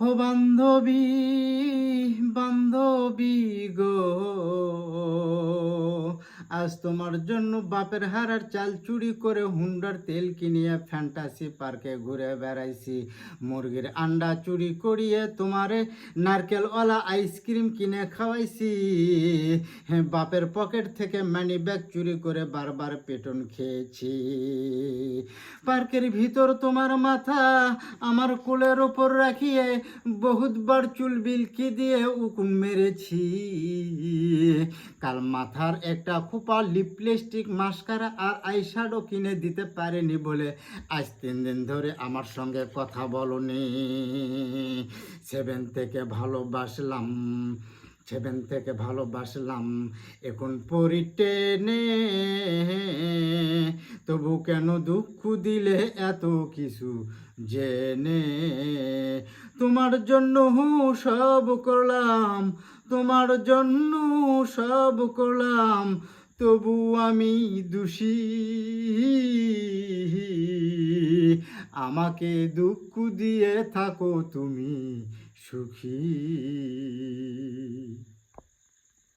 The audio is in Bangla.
ও বান্ধবী বান্ধবী গো। আজ তোমার জন্য বাপের হারার চাল চুরি করে হুন্ডার তেল কিনিয়ে ফ্যান্টাসি পার্কে ঘুরে বেড়াইছি। মুরগির আন্ডা চুরি করিয়ে তোমারে নারকেলওয়ালা আইসক্রিম কিনে খাওয়াইছি। হ্যাঁ বাপের পকেট থেকে মানি ব্যাগ চুরি করে বারবার পেটন খেয়েছি। পার্কের ভিতর তোমার মাথা আমার কোলের ওপর রাখিয়ে বহুতবার চুল বিলকি দিয়ে উকুন মেরেছি। কাল মাথার একটা খুপা লিপলিস্টিক মাস্কারা আর আইশ্যাডো কিনে দিতে পারেনি বলে আজ তিন দিন ধরে আমার সঙ্গে কথা বলনি। সেভেন থেকে ভালোবাসলাম, সেভেন থেকে ভালোবাসলাম, এখন পরিটেনে তবু কেন দুঃখ দিলে এত কিছু জেনে? তোমার জন্য সব করলাম, তোমার জন্য সব করলাম, তবু আমি দোষী। আমাকে দুঃখ দিয়ে থাকো তুমি সুখী।